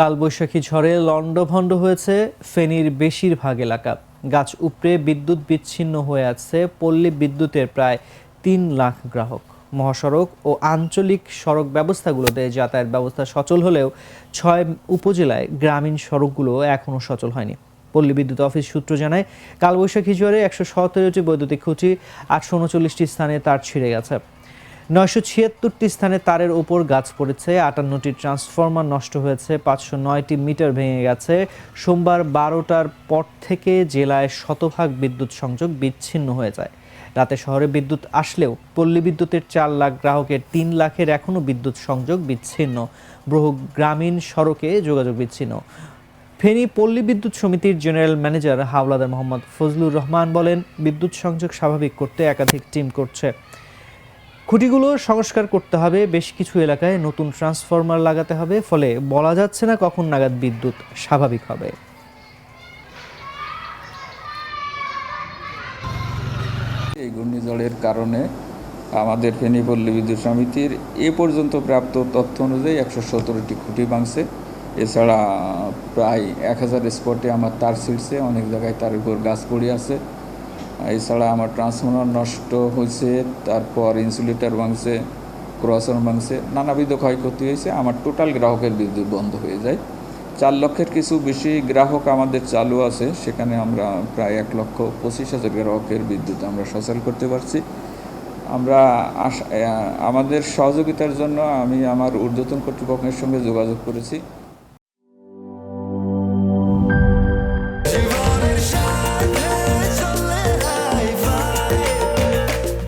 কালবৈশাখী ঝড়ে লণ্ডভণ্ড হয়েছে ফেনীর বেশিরভাগ এলাকা। গাছ উপড়ে বিদ্যুৎ বিচ্ছিন্ন হয়ে আছে পল্লী বিদ্যুতের প্রায় তিন লাখ গ্রাহক। মহাসড়ক ও আঞ্চলিক সড়ক ব্যবস্থাগুলোতে যাতায়াত ব্যবস্থা সচল হলেও ছয় উপজেলায় গ্রামীণ সড়কগুলো এখনও সচল হয়নি। পল্লী বিদ্যুৎ অফিস সূত্র জানায়, কালবৈশাখী ঝড়ে একশো সতেরোটি বৈদ্যুতিক খুঁটি, আটশো উনচল্লিশটি স্থানে তার ছিঁড়ে গেছে। নয়শো ছিয়াত্তরটি স্থানে তারের ওপর গাছ পড়েছে, আটান্নটি ট্রান্সফরমার নষ্ট হয়েছে, পাঁচশো নয়টি মিটার ভেঙে গেছে। সোমবার বারোটার পর থেকে জেলায় শতভাগ বিদ্যুৎ সংযোগ বিচ্ছিন্ন হয়ে যায়। রাতে শহরে বিদ্যুৎ আসলেও পল্লী বিদ্যুতের চার লাখ গ্রাহকের তিন লাখের এখনও বিদ্যুৎ সংযোগ বিচ্ছিন্ন। বহু গ্রামীণ সড়কে যোগাযোগ বিচ্ছিন্ন। ফেনী পল্লী বিদ্যুৎ সমিতির জেনারেল ম্যানেজার হাওলাদার মোহাম্মদ ফজলুর রহমান বলেন, বিদ্যুৎ সংযোগ স্বাভাবিক করতে একাধিক টিম করছে। খুঁটিগুলো সংস্কার করতে হবে, বেশ কিছু এলাকায় নতুন ট্রান্সফরমার লাগাতে হবে, ফলে বলা যাচ্ছে না কখন নাগাদ বিদ্যুৎ স্বাভাবিক হবে। এই ঘূর্ণিঝড়ের কারণে আমাদের ফেনী পল্লী বিদ্যুৎ সমিতির এ পর্যন্ত প্রাপ্ত তথ্য অনুযায়ী একশো সতেরোটি খুঁটি ভাঙছে। এছাড়া প্রায় এক হাজার স্পটে আমার তার ছিঁড়ছে, অনেক জায়গায় তার উপর গাছ পড়ে আছে। এছাড়া আমার ট্রান্সফর্মার নষ্ট হয়েছে, তারপর ইনসুলেটর ভাঙছে ক্রসার ভাঙছে, নানাবিধ ক্ষয়ক্ষতি হয়েছে, আমার টোটাল গ্রাহকের বিদ্যুৎ বন্ধ হয়ে যায়। চার লক্ষের কিছু বেশি গ্রাহক আমাদের চালু আছে, সেখানে আমরা প্রায় এক লক্ষ পঁচিশ হাজার গ্রাহকের বিদ্যুৎ আমরা সচল করতে পারছি। আমরা আমাদের সহযোগিতার জন্য আমি আমার ঊর্ধ্বতন কর্তৃপক্ষের সঙ্গে যোগাযোগ করেছি।